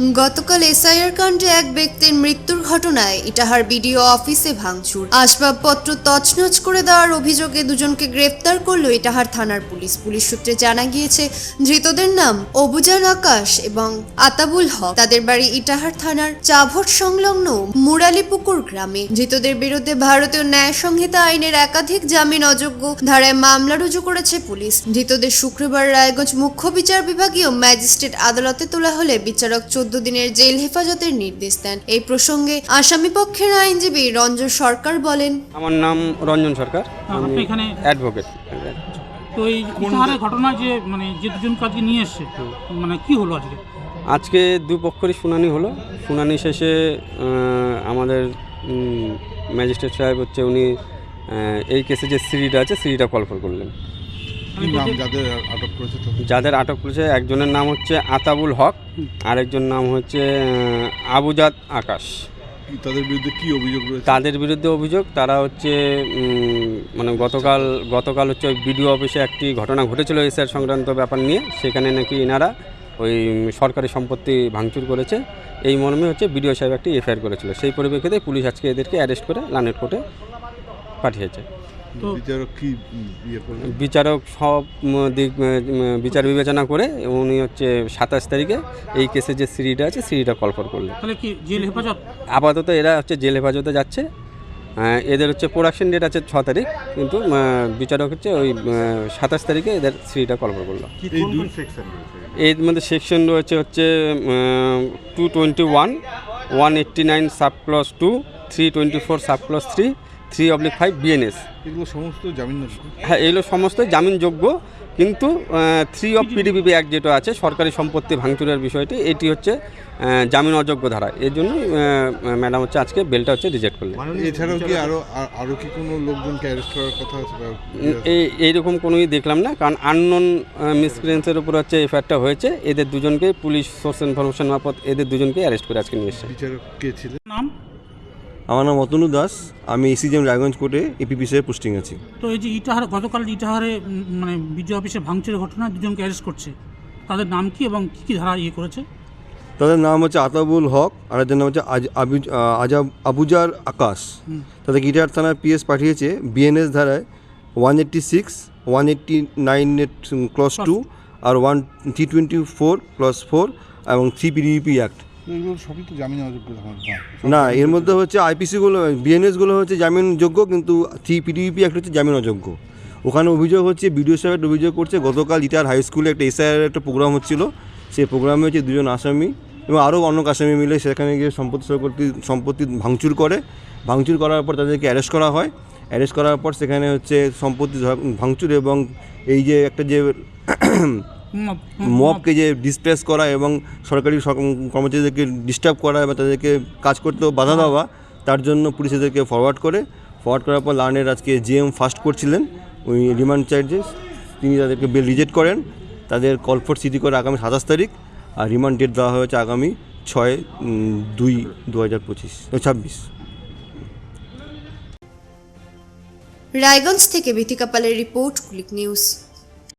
গতকাল এসআইআর কাণ্ডে এক ব্যক্তির মৃত্যুর ঘটনায় ইটাহার বিডিও অফিসে ভাঙচুর। আসবাবপত্র তছনছ করে দেওয়ার অভিযোগে দুজনকে গ্রেপ্তার করল ইটাহার থানার পুলিশ। পুলিশ সূত্রে জানা গিয়েছে, ধৃতদের নাম অবুজান আকাশ এবং আতাবুল হক। তাদের বাড়ি ইটাহার থানার চাভট সংলগ্ন মুরালিপুকুর গ্রামে। ধৃতদের বিরুদ্ধে ভারতীয় ন্যায় সংহিতা আইনের একাধিক জামিন অযোগ্য ধারায় মামলা রুজু করেছে পুলিশ। ধৃতদের শুক্রবার রায়গঞ্জ মুখ্য বিচার বিভাগীয় ম্যাজিস্ট্রেট আদালতে তোলা হলে বিচারক চোদ্দ দিনের জেল হেফাজতের নির্দেশ দেন। এই প্রসঙ্গে আসামি পক্ষের আইনজীবী রঞ্জন সরকার বলেন আমার নাম রঞ্জন সরকার। আমি এখানে অ্যাডভোকেট তো এই ইতিহারের ঘটনা যে মানে যে নিয়ে এসছে মানে কি হলো আজকে? আজকে দুপক্ষেরই শুনানি হলো। শুনানি শেষে আমাদের ম্যাজিস্ট্রেট সাহেব হচ্ছে উনি এই কেসে যে সিঁড়িটা আছে সিঁড়িটা কলফর করলেন। কি নাম যাদের আটক করেছে যাদের আটক করেছে একজনের নাম হচ্ছে আতাবুল হক। আরেকজন নাম হচ্ছে আবুজাদ আকাশ। তাদের বিরুদ্ধে কি অভিযোগ রয়েছে? তাদের বিরুদ্ধে অভিযোগ তারা হচ্ছে মানে গতকাল গতকাল হচ্ছে ওই বিডিও অফিসে একটি ঘটনা ঘটেছিল এসআর সংক্রান্ত ব্যাপার নিয়ে সেখানে নাকি এনারা ওই সরকারি সম্পত্তি ভাঙচুর করেছে। এই মর্মে হচ্ছে বিডিও সাহেব একটি এফআইআর করেছিল। সেই পরিপ্রেক্ষিতে পুলিশ আজকে এদেরকে অ্যারেস্ট করে লানেট কোর্টে পাঠিয়েছে। তো- বিচারক কি ইয়ে বিচারক সব দিক বিচার বিবেচনা করে উনি হচ্ছে সাতাশ তারিখে এই কেসে যে সিঁড়িটা আছে সিঁড়িটা কলফর করলেন। তাহলে কি জেল হেফাজত? আপাতত এরা হচ্ছে জেল হেফাজতে যাচ্ছে। এদের হচ্ছে প্রোডাকশন ডেট আছে ছ তারিখ কিন্তু বিচারক হচ্ছে ওই সাতাশ তারিখে এদের সিঁড়িটা কলফর করল। এর মধ্যে সেকশন রয়েছে হচ্ছে two twenty one one eighty nine sub clause two three twenty four sub clause three three oblique five BNS এগুলো সমস্ত জামিন হ্যাঁ এইগুলো সমস্ত জামিনযোগ্য কিন্তু থ্রি অফ পিডিবিপি অ্যাক্ট যেটা আছে সরকারি সম্পত্তি ভাঙচুরের বিষয়টি এটি হচ্ছে জামিন অযোগ্য ধারা। এর জন্যই ম্যাডাম হচ্ছে আজকে বেলটা হচ্ছে রিজেক্ট করলেন। এছাড়াও কি আরও আর- আরও কি কোনো লোকজনকে অ্যারেস্ট করার কথা আছে এই এইরকম কোনোই দেখলাম না কারণ আননোন মিসক্রিয়েন্সের উপর হচ্ছে এফআইআরটা হয়েছে এদের দুজনকে পুলিশ সোর্স ইনফরমেশন মারফত এদের দুজনকে অ্যারেস্ট করে আজকে নিয়ে এসেছে। বিচারক কে ছিলেন? নাম? আমার নাম অতনু দাস। আমি এসিজিএম রায়গঞ্জ কোর্টে এপিপিসির পোস্টিং আছি। তো এই যে ইটাহার গতকাল ইটাহারে মানে বিডিও অফিসে ভাঙচুরের ঘটনা দুজনকে অ্যারেস্ট করছে। তাদের নাম কি এবং কী কী ধারা ইয়ে করেছে? তাদের নাম হচ্ছে আতাবুল হক আর একজন নাম হচ্ছে আজাব আবুজার আকাশ। তাদের গিটার থানার পিএস পাঠিয়েছে বিএনএস ধারায় one eighty six one eighty nine clause two আর one three twenty four plus four এবং থ্রি পিডিপি অ্যাক্ট। এগুলো সবই তো জামিন অযোগ্য না এর মধ্যে হচ্ছে আইপিসিগুলো বিএনএসগুলো হচ্ছে জামিনযোগ্য কিন্তু থ্রি পিডিপি অ্যাক্ট হচ্ছে জামিন অযোগ্য ওখানে অভিযোগ হচ্ছে বিডিও সাহেব একটা অভিযোগ করছে গতকাল ইটার হাই স্কুলে একটা এসআইআর একটা প্রোগ্রাম হচ্ছিল। সেই প্রোগ্রামে হচ্ছে দুজন আসামি এবং আরও অন্য আসামি মিলে সেখানে গিয়ে সম্পত্তি সম্পত্তি সম্পত্তি ভাঙচুর করে। ভাঙচুর করার পর তাদেরকে অ্যারেস্ট করা হয়। অ্যারেস্ট করার পর সেখানে হচ্ছে সম্পত্তি ভাঙচুর এবং এই যে একটা যে মবকে যে ডিসপ্লেস করা এবং সরকারি কর্মচারীদেরকে ডিস্টার্ব করা এবং তাদেরকে কাজ করতেও বাধা দেওয়া তার জন্য পুলিশ এদেরকে ফরওয়ার্ড করে। ফরওয়ার্ড করার পর লার্নের আজকে জিএম ফার্স্ট করছিলেন। ওই রিমান্ড চার্জেস তিনি তাদেরকে বেল রিজেক্ট করেন। তাদের কলফোর্ট সিটি করে আগামী সাতাশ তারিখ। আর রিমান্ড ডেট দেওয়া হয়েছে আগামী ছয় দুই দু হাজার পঁচিশ ছাব্বিশ। রায়গঞ্জ থেকে বিথিকা পালের রিপোর্ট কুলিক নিউজ।